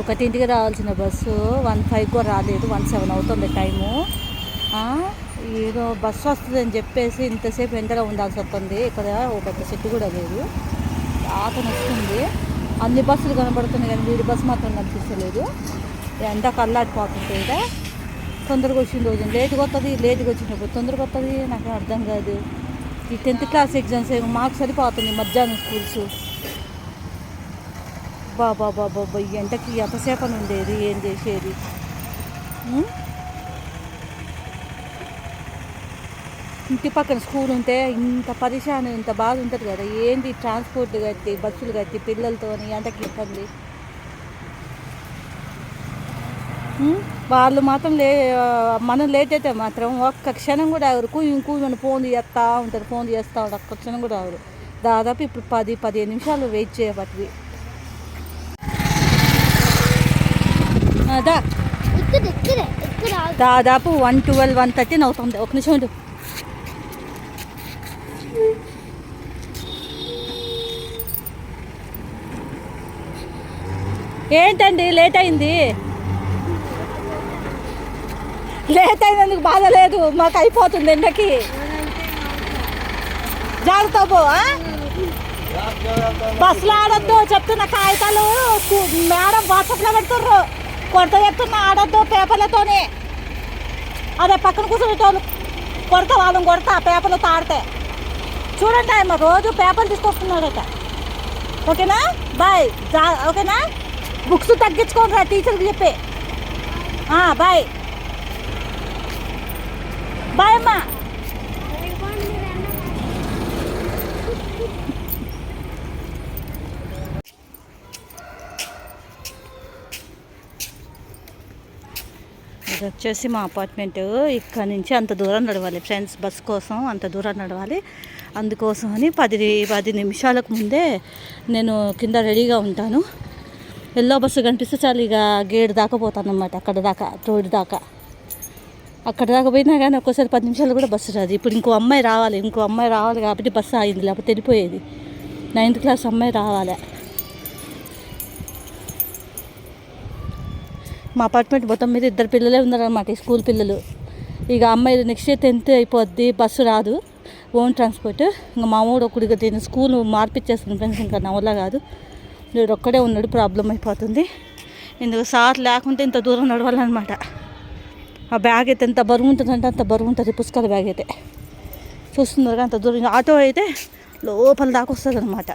ఒకటింటికి రావాల్సిన bus one five కూడా రాలేదు వన్ సెవెన్ అవుతుంది టైము. ఏదో బస్సు వస్తుంది అని చెప్పేసి ఇంతసేపు ఎండలో ఉండాల్సి వస్తుంది. ఇక్కడ ఒక పెద్ద చెట్టు కూడా లేదు. ఆతను వస్తుంది అన్ని బస్సులు కనబడుతున్నాయి కానీ వీడి బస్సు మాత్రం కనిపిస్తలేదు. ఎండ కల్లాడిపోతుంది ఇక్కడ తొందరగా వచ్చిన రోజు. లేట్గా వస్తుంది లేట్గా వచ్చినప్పుడు తొందరగా వస్తుంది నాకు అర్థం కాదు. ఈ టెన్త్ క్లాస్ ఎగ్జామ్స్ మాకు సరిపోతుంది మధ్యాహ్నం స్కూల్స్. బాబా బాబా ఎంతకి ఎంతసేపని ఉండేది ఏం చేసేది? ఇంటి పక్కన స్కూల్ ఉంటే ఇంత పరిశానం ఇంత బాధ ఉంటుంది కదా. ఏంది ట్రాన్స్పోర్ట్ కట్టి బస్సులు కట్టి పిల్లలతో ఎంతకి ఇబ్బంది? వాళ్ళు మాత్రం లే మనం లేట్ అయితే మాత్రం ఒక్క క్షణం కూడా ఎవరు కూయి కూయమని ఫోన్ చేస్తూ ఉంటారు ఫోన్ చేస్తూ ఉంటారు ఒక్క క్షణం కూడా ఎవరు దాదాపు ఇప్పుడు పది పదిహేను నిమిషాలు వెయిట్ చేయబట్టి అదా ఇక్కడ ఇక్కడే ఇక్కడ ఆగు. దాదాపు వన్ ట్వెల్వ్ వన్ థర్టీన్ అవుతుంది ఒక నిమిషం ఉండు. ఏంటండి లేట్ అయింది? లేట్ అయినందుకు బాధ లేదు. మాకు అయిపోతుంది ఎండకి. జాగ్రత్త? బస్సులో ఆడొద్దు చెప్తున్న కాగితాలు. మేడం వాట్సాప్లో పెడుతుర్రు. కొడత చెప్తున్నా ఆడద్దు పేపర్లతోనే. అదే పక్కన కూర్చోబెట్టోళ్ళు కొడతా వాళ్ళని కొడతా పేపర్లతో ఆడితే. చూడండి ఆయన రోజు పేపర్లు తీసుకొస్తున్నాడట. ఓకేనా? బాయ్. జా ఓకేనా? బుక్స్ తగ్గించుకోండి రా టీచర్కి చెప్పి. బాయ్. బాయ్ అమ్మా. వచ్చేసి మా అపార్ట్మెంట్ ఇక్కడ నుంచి అంత దూరం నడవాలి. ఫ్రెండ్స్ బస్ కోసం అంత దూరం నడవాలి. అందుకోసం అని పది పది నిమిషాలకు ముందే నేను కింద రెడీగా ఉంటాను. ఎల్లో బస్సు కనిపిస్తే చాలు ఇక గేట్ దాకా పోతాను అనమాట అక్కడ దాకా రోడ్డు దాకా. అక్కడ దాకా పోయినా కానీ ఒక్కోసారి పది నిమిషాలు కూడా బస్సు రాదు. ఇప్పుడు ఇంకో అమ్మాయి రావాలి. ఇంకో అమ్మాయి రావాలి కాబట్టి బస్సు ఆగింది లేకపోతే వెళ్ళిపోయేది. నైన్త్ క్లాస్ అమ్మాయి రావాలి. మా అపార్ట్మెంట్ మొత్తం మీద ఇద్దరు పిల్లలే ఉన్నారనమాట ఈ స్కూల్ పిల్లలు. ఇక అమ్మాయి నెక్స్ట్ ఇయర్ టెన్త్ అయిపోద్ది బస్సు రాదు ఓన్ ట్రాన్స్పోర్ట్ ఇంకా మామూలు ఒకడిగా దీన్ని స్కూల్ మార్పిచ్చేస్తుంది ఫ్రెండ్స్ ఇంకా నా వల్ల కాదు. నేను ఒక్కడే ఉన్నాడు ప్రాబ్లం అయిపోతుంది. ఇందుకు సార్ లేకుంటే ఇంత దూరం నడవాలన్నమాట. ఆ బ్యాగ్ అయితే ఎంత బరువు ఉంటుందంటే అంత బరువు ఉంటుంది పుస్తకాల బ్యాగ్ అయితే. చూస్తున్నారు అంత దూరం. ఆటో అయితే లోపల దాకా వస్తుంది అనమాట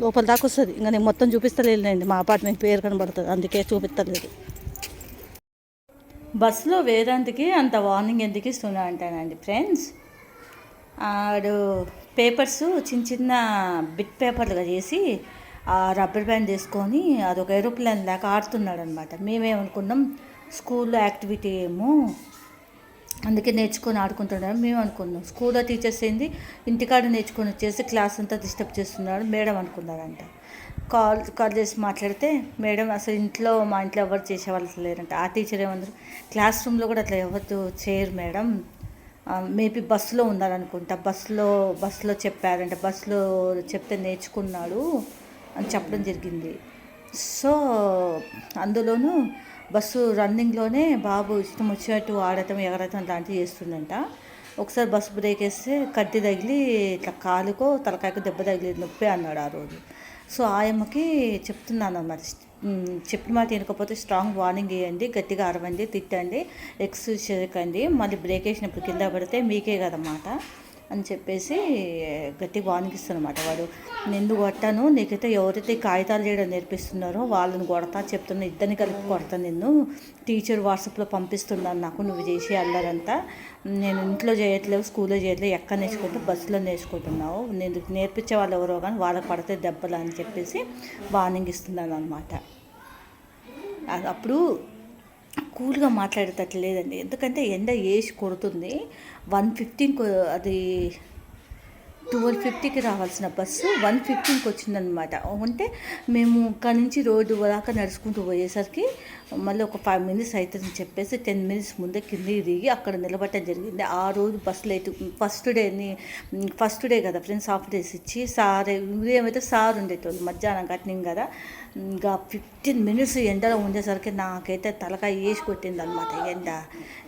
లోపల దాకా వస్తుంది. ఇంకా నేను మొత్తం చూపిస్తలేదండి మా అపార్ట్మెంట్ పేరు కనబడుతుంది. అందుకే చూపిస్తలేదు. బస్సులో వేదాంతికి అంత వార్నింగ్ ఎందుకు ఇస్తున్నా అంటానండి ఫ్రెండ్స్ ఆడు పేపర్స్ చిన్న చిన్న బిట్ పేపర్లుగా చేసి ఆ రబ్బర్ బ్యాండ్ తీసుకొని అదొక ఏరోప్లేన్ లాగా ఆడుతున్నాడు అనమాట మేమేమనుకున్నాం స్కూల్లో యాక్టివిటీ ఏమో అందుకే నేర్చుకొని ఆడుకుంటున్నాడు మేము అనుకున్నాం. స్కూల్లో టీచర్స్ ఏంది? ఇంటికాడ నేర్చుకొని వచ్చేసి క్లాస్ అంతా డిస్టర్బ్ చేస్తున్నాడు మేడం అనుకున్నారంట. కాల్ కాల్ చేసి మాట్లాడితే మేడం అసలు ఇంట్లో మా ఇంట్లో ఎవరు చేసేవాళ్ళు లేరంట. ఆ టీచర్ ఏమన్నారు? క్లాస్ రూమ్లో కూడా అట్లా ఎవరు చేయరు మేడం. మేబీ బస్సులో ఉన్నారనుకుంటా. బస్సులో బస్సులో చెప్పారంట. బస్సులో చెప్తే నేర్చుకున్నాడు అని చెప్పడం జరిగింది. సో అందులోనూ బస్సు రన్నింగ్లోనే బాబు ఇష్టం వచ్చినట్టు ఆడటం ఎగరటం లాంటివి చేస్తుందంట. ఒకసారి బస్సు బ్రేక్ వేస్తే కట్టి తగిలి ఇట్లా కాలుకో తలకాయకు దెబ్బ తగిలి నొప్పి అన్నాడు ఆ రోజు. సో ఆయమ్మకి చెప్తున్నాను అన్నమాట. చెప్పిన మాట వినకపోతే స్ట్రాంగ్ వార్నింగ్ ఇవ్వండి గట్టిగా అరవండి తిట్టండి ఎక్స్క్యూజ్ చేయకండి. మళ్ళీ బ్రేక్ వేసినప్పుడు కింద పడితే మీకే కదన్నమాట. అని చెప్పేసి గట్టిగా వార్నింగ్ ఇస్తానమాట వాడు నిన్ను కొట్టాను నీకైతే ఎవరైతే కాగితాలు చేయడం నేర్పిస్తున్నారో వాళ్ళని కొడతా చెప్తున్నా ఇద్దరిని కలిపి కొడతా నిన్ను. టీచర్ వాట్సాప్లో పంపిస్తున్నాను నాకు నువ్వు చేసి అల్లరంతా. నేను ఇంట్లో చేయట్లేవు స్కూల్లో చేయట్లేదు ఎక్కడ నేర్చుకుంటే బస్సులో నేర్చుకుంటున్నావు. నేను నేర్పించే వాళ్ళు ఎవరో కానీ వాళ్ళకి పడితే దెబ్బలు అని చెప్పేసి వార్నింగ్ ఇస్తున్నాను అనమాట అప్పుడు కూల్గా మాట్లాడేటట్లు లేదండి ఎందుకంటే ఎండ వేసి కొడుతుంది. వన్ ఫిఫ్టీన్కి అది ట్వెల్వ్ ఫిఫ్టీకి రావాల్సిన బస్సు వన్ ఫిఫ్టీన్కి వచ్చిందనమాట. అంటే మేము ఇక్కడ నుంచి రోడ్డు దాకా నడుచుకుంటూ పోయేసరికి మళ్ళీ ఒక ఫైవ్ మినిట్స్ అవుతుందని చెప్పేసి టెన్ మినిట్స్ ముందే కిందికి దిగి అక్కడ నిలబడటం జరిగింది. ఆ రోజు బస్సులు లేట్ ఫస్ట్ డేని ఫస్ట్ డే కదా ఫ్రెండ్స్ హాఫ్ డేస్ ఇచ్చి సార్ ఉదయం సార్ ఉండేటోళ్ళు మధ్యాహ్నం కట్టినాం కదా. ఇంకా ఫిఫ్టీన్ మినిట్స్ ఎండలో ఉండేసరికి నాకైతే తలకాయ వేసి కొట్టింది అనమాట ఎండ.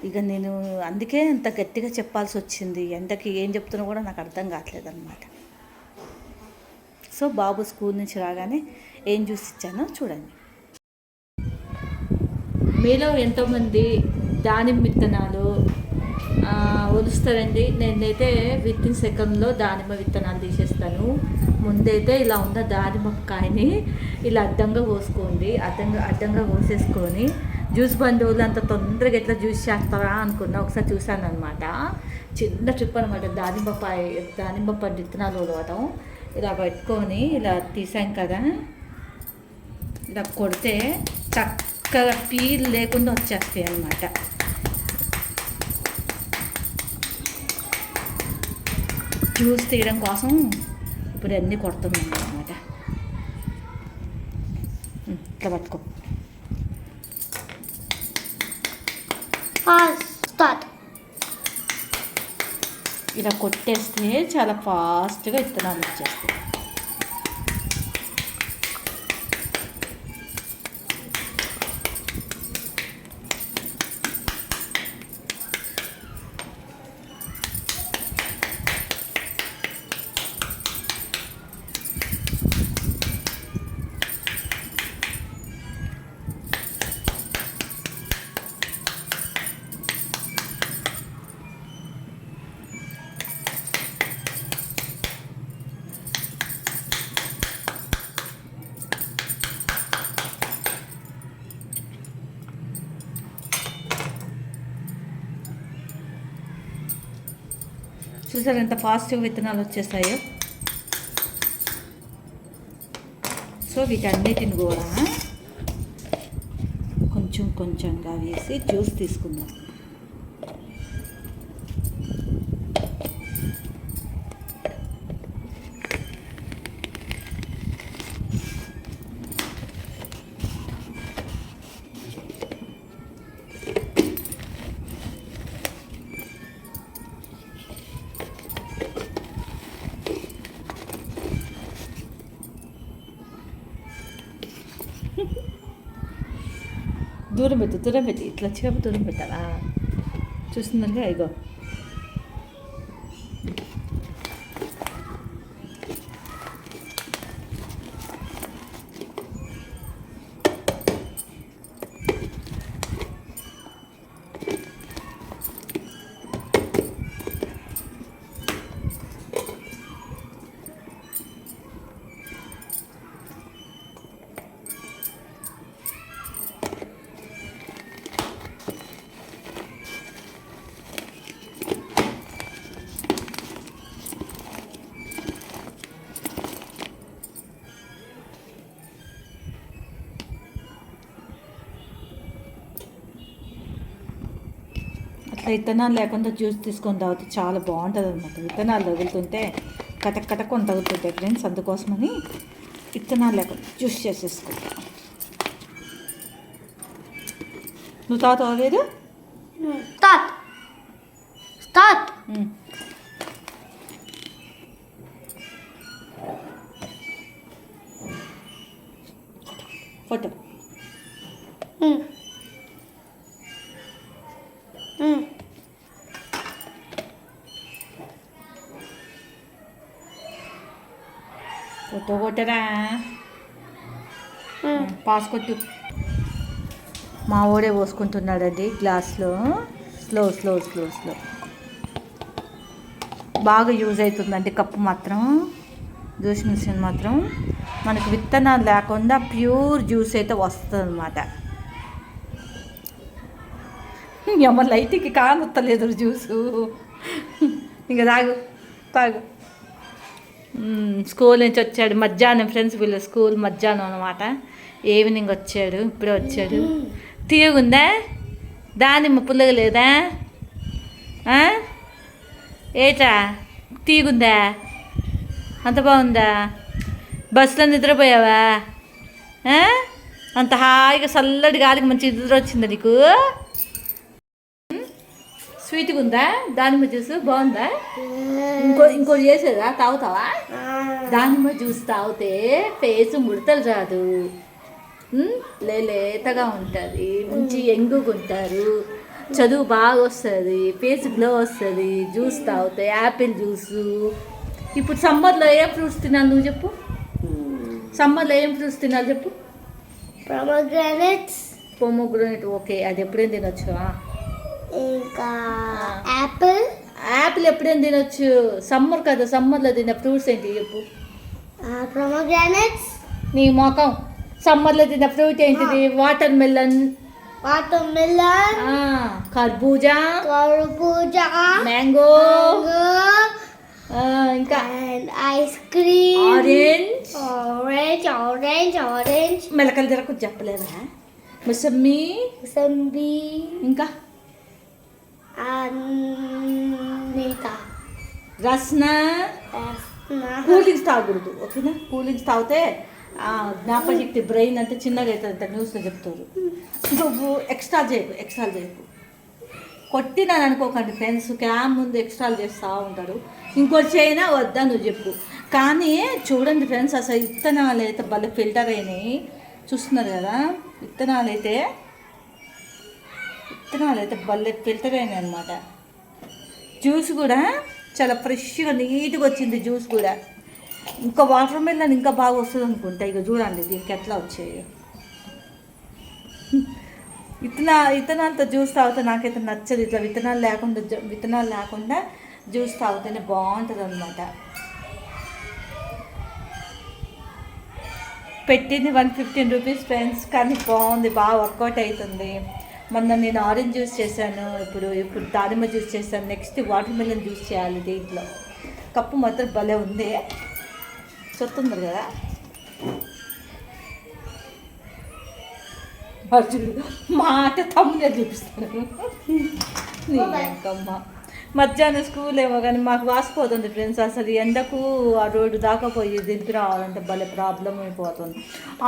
ఇక నేను అందుకే అంత గట్టిగా చెప్పాల్సి వచ్చింది. ఎండకి ఏం చెప్తున్నా కూడా నాకు అర్థం కావట్లేదు అనమాట సో బాబు స్కూల్ నుంచి రాగానే ఏం చూసి ఇచ్చానో చూడండి. మీలో ఎంతోమంది దానిమ్మ విత్తనాలు ఆ, ఒలుస్తారండి. నేనైతే విత్ ఇన్ సెకండ్లో దానిమ్మ విత్తనాలు తీసేస్తాను. ముందైతే ఇలా ఉన్న దానిమ్మ కాయని ఇలా అడ్డంగా పోసుకోండి అడ్డంగా అడ్డంగా పోసేసుకొని జ్యూస్ బంధువులు అంత తొందరగా ఎట్లా జ్యూస్ చేస్తారా అనుకున్నా ఒకసారి చూశాను అనమాట చిన్న ట్రిప్ అనమాట దానిమ్మ పాయ దానిమ్మ పండు విత్తనాలు ఒలవటం ఇలా పెట్టుకొని ఇలా తీసాం కదా. ఇలా కొడితే చక్కగా పీల్ లేకుండా వచ్చేస్తాయి అన్నమాట. జ్యూస్ తీయడం కోసం ఇప్పుడు అన్నీ కొడుతున్నాం అనమాట ఇట్లా పట్టుకో. ఇలా కొట్టేస్తే చాలా ఫాస్ట్గా విత్తనాలు వచ్చేస్తాయి. చూసారు ఎంత ఫాస్ట్గా విత్తనాలు వచ్చేస్తాయో సో వీటన్నిటిని కూడా కొంచెం కొంచెంగా వేసి జ్యూస్ తీసుకుందాం. దూరం పెట్టు దూరం పెట్టి. ఇట్లా చేప దూరం పెట్టాలా? చూస్తున్నారుగా ఇగో. అట్లా విత్తనాలు లేకుండా జ్యూస్ తీసుకొని తాగితే చాలా బాగుంటుంది అనమాట విత్తనాలు తగులుతుంటే కటక్ కటక్ కొని తగులుతుంటాయి ఫ్రెండ్స్ అందుకోసమని విత్తనాలు లేకుండా జ్యూస్ చేసేసుకుంటా నువ్వు తాగుతావా లేదు స్టార్ట్ స్టార్ట్. ఫోటో ఫోటో కొట్టరా? పాస్ కొట్టు. మా ఓడే పోసుకుంటున్నాడండి గ్లాస్లో. Slow slow slow slow. బాగా యూజ్ అవుతుందండి కప్పు మాత్రం. జ్యూస్ మిషన్ మాత్రం. మనకు విత్తనాలు లేకుండా ప్యూర్ జ్యూస్ అయితే వస్తుంది అనమాట ఎమ్మ లైట్కి కానొత్తలేదు జ్యూసు. ఇంకా తాగు తాగు. స్కూల్ నుంచి వచ్చాడు. మధ్యాహ్నం ఫ్రెండ్స్ వీళ్ళ స్కూల్ మధ్యాహ్నం అనమాట ఈవినింగ్ వచ్చాడు. ఇప్పుడే వచ్చాడు. తీయగుందా? దానిమ్మ పుల్లగా లేదా? ఏటా? తీగుందా అంత బాగుందా? బస్సులో నిద్రపోయావా? అంత హాయిగా చల్లటి గాలికి మంచి నిద్ర వచ్చిందా నీకు? స్వీట్గా ఉందా దానిమ్మ జ్యూస్ బాగుందా? ఇంకో ఇంకోటి చేసేదా? తాగుతావా? దానిమ్మ జ్యూస్ తాగితే ఫేస్ ముడతలు రాదు. ఉమ్, లేలేతగా ఉంటుంది మంచి ఎంగుగా ఉంటారు చదువు బాగా వస్తుంది ఫేస్ గ్లో వస్తుంది జ్యూస్ తాగుతాయి యాపిల్ జ్యూసు. ఇప్పుడు సమ్మర్లో ఏ ఫ్రూట్స్ తినాలి నువ్వు చెప్పు? సమ్మర్లో ఏం ఫ్రూట్స్ తినాలి చెప్పు? Pomegranates. పొమోగ్రనేట్ ఓకే అది ఎప్పుడేం తినొచ్చు? ఇంకా యాపిల్. యాపిల్ ఎప్పుడేం తినొచ్చు. సమ్మర్ కదా సమ్మర్లో తినే ఫ్రూట్స్ ఏంటి చెప్పు ప్రొమోగ్రానైట్స్. నీ మొఖం. సమ్మర్లో తిన్న ఫ్రూట్ ఏంటిది? Water melon. Water melon. కర్బూజా. కర్బూజా. మ్యాంగో. ఇంకా ice cream. Orange. Orange orange orange. మెలకలు తిరకు చెప్పలేదా? ముసమ్మి. సంబి ఇంకా? అనిత రస్న? కూల్ డ్రింక్స్ తాగకూడదు ఓకేనా? కూల్ డ్రింక్స్ తాగితే ఆ, జ్ఞాపకశక్తి బ్రెయిన్ అంటే చిన్నగా అవుతుంది అంత న్యూస్లో చెప్తారు. నువ్వు ఎక్స్ట్రా చేయకు ఎక్స్ట్రా చేయకు. కొట్టినాను అనుకోకండి ఫ్రెండ్స్ క్యామ్ ముందు ఎక్స్ట్రాలు చేస్తూ ఉంటారు. ఇంకోటి చేయనా వద్దా నువ్వు చెప్పు. కానీ చూడండి ఫ్రెండ్స్ అసలు విత్తనాలు అయితే భలే ఫిల్టర్ అయినాయి. చూస్తున్నారు కదా? విత్తనాలు అయితే విత్తనాలు అయితే భలే ఫిల్టర్ అయినాయి అనమాట జ్యూస్ కూడా చాలా ఫ్రెష్గా నీట్గా వచ్చింది జ్యూస్ కూడా. ఇంకా వాటర్ మెలన్ ఇంకా బాగా వస్తుంది అనుకుంటా ఇక చూడండి దీనికి ఎట్లా వచ్చాయి. విత్తనా విత్తనాలతో జ్యూస్ తాగితే నాకైతే నచ్చదు. ఇట్లా విత్తనాలు లేకుండా విత్తనాలు లేకుండా జ్యూస్ తాగితేనే బాగుంటుంది అనమాట పెట్టింది వన్ ఫిఫ్టీన్ రూపీస్ ఫ్రెండ్స్. కానీ బాగుంది. బాగా వర్కౌట్ అవుతుంది. మొన్న నేను ఆరెంజ్ జ్యూస్ చేశాను ఇప్పుడు ఇప్పుడు దానిమ్మ జ్యూస్ చేశాను నెక్స్ట్ వాటర్ మెలన్ జ్యూస్ చేయాలి దీంట్లో. కప్పు మాత్రం భలే ఉంది. చెప్తుంది కదా? అర్జునుడు మాట తమ్ముడే చూపిస్తాను నీ అక్కమ్మ మధ్యాహ్నం స్కూల్ ఏమో కానీ మాకు వాసిపోతుంది ఫ్రెండ్స్ అసలు ఎండకు ఆ రోడ్డు దాకా పోయి దింపి రావాలంటే భలే ప్రాబ్లం అయిపోతుంది.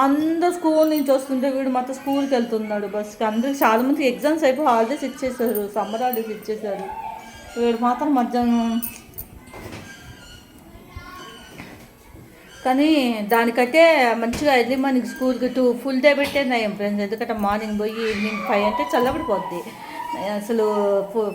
అందరు స్కూల్ నుంచి వస్తుంటే వీడు మొత్తం స్కూల్కి వెళ్తున్నాడు బస్కి అందరికి చాలా మంది ఎగ్జామ్స్ అయిపోయి హాలిడేస్ ఇచ్చేసారు సమ్మర్ హాలిడేస్ ఇచ్చేసారు. వీడు మాత్రం మధ్యాహ్నం కానీ దానికంటే మంచిగా ఎర్లీ మార్నింగ్ స్కూల్కి టూ ఫుల్ డే పెట్టే నయం ఫ్రెండ్స్. ఎందుకంటే మార్నింగ్ పోయి ఈవినింగ్ ఫైవ్ అంటే చల్లబడిపోద్ది. అసలు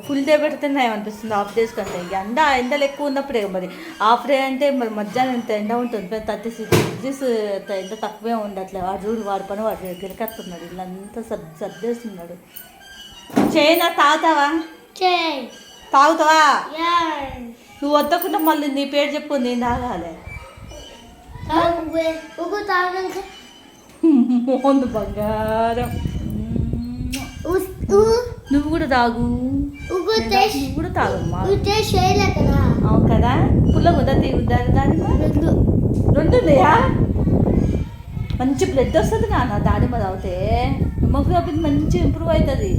ఫుల్ డే పెడితే నయం అనిపిస్తుంది. హాఫ్ డేస్ కంటే. ఇక ఎండ ఎండలు ఎక్కువ ఉన్నప్పుడే మరి. హాఫ్ డే అంటే మరి మధ్యాహ్నం ఎంత ఎండ ఉంటుంది. థర్టీ సిక్స్ డిగ్రీస్ ఎండ తక్కువే ఉండట్లే. వాడు చూడు వాడి పని వాడు గిరికెత్తున్నాడు. ఇల్లంతా సర్ది సర్దేస్తున్నాడు. చేయనా తాగుతావా? తాగుతావా? నువ్వు వద్దకుండా మళ్ళీ నీ పేరు చెప్పు నేను తాగాలి. మోహన్ బంగారం. నువ్వు కూడా తాగు. నువ్వు కూడా తాగమ్మా. అవును కదా? పుల్లగా ఉందా తీగుద్దా దానిమ్మ? రెండు. రెండు ఉన్నాయా? మంచి బ్లడ్ వస్తుంది నాన్న దానిమ్మ తాగితే. హిమోగ్లోబిన్ మంచి ఇంప్రూవ్ అవుతుంది.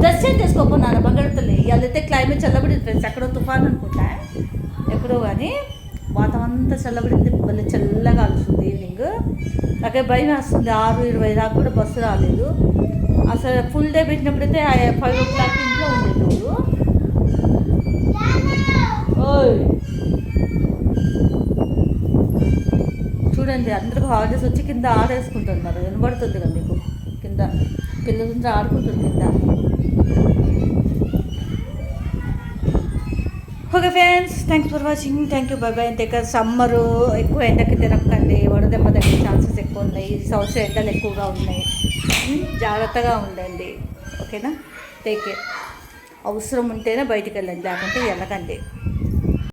డ్రెస్ చేంజ్ చేసుకోపో నాన్న బంగాళతల్లి ఇవాళ అయితే క్లైమేట్ చల్లబడింది ఫ్రెండ్స్ ఎక్కడో తుఫాన్ అనుకుంటా. ఎక్కడో కానీ వాతావరణం అంతా చల్లబడింది. మళ్ళీ చల్లగా అలుస్తుంది ఈవినింగ్ నాకే భయం వేస్తుంది. ఆరు ఇరవై దాకా కూడా బస్సు రాలేదు. అసలు ఫుల్ డే పెట్టినప్పుడైతే ఫైవ్ ఓ క్లాక్ ఇంట్లో ఉండేటోడు ఓయ్. చూడండి అందరికి హాలిడేస్ వచ్చి కింద ఆడేసుకుంటున్నారు. వినబడుతుంది కదా మీకు? కింద పిల్లలందరూ ఆడుకుంటుంది కింద. Okay friends thanks for watching thank you bye bye దగ్గర సమ్మరు ఎక్కువ ఎండకి తిరగకండి. వడదెబ్బ తగ్గే ఛాన్సెస్ ఎక్కువ ఉన్నాయి. ఈ సంవత్సరం ఎండలు ఎక్కువగా ఉన్నాయి. జాగ్రత్తగా ఉండండి. ఓకేనా? టేక్ కేర్ అవసరం ఉంటేనే బయటికి వెళ్ళండి లేకుంటే వెళ్ళకండి.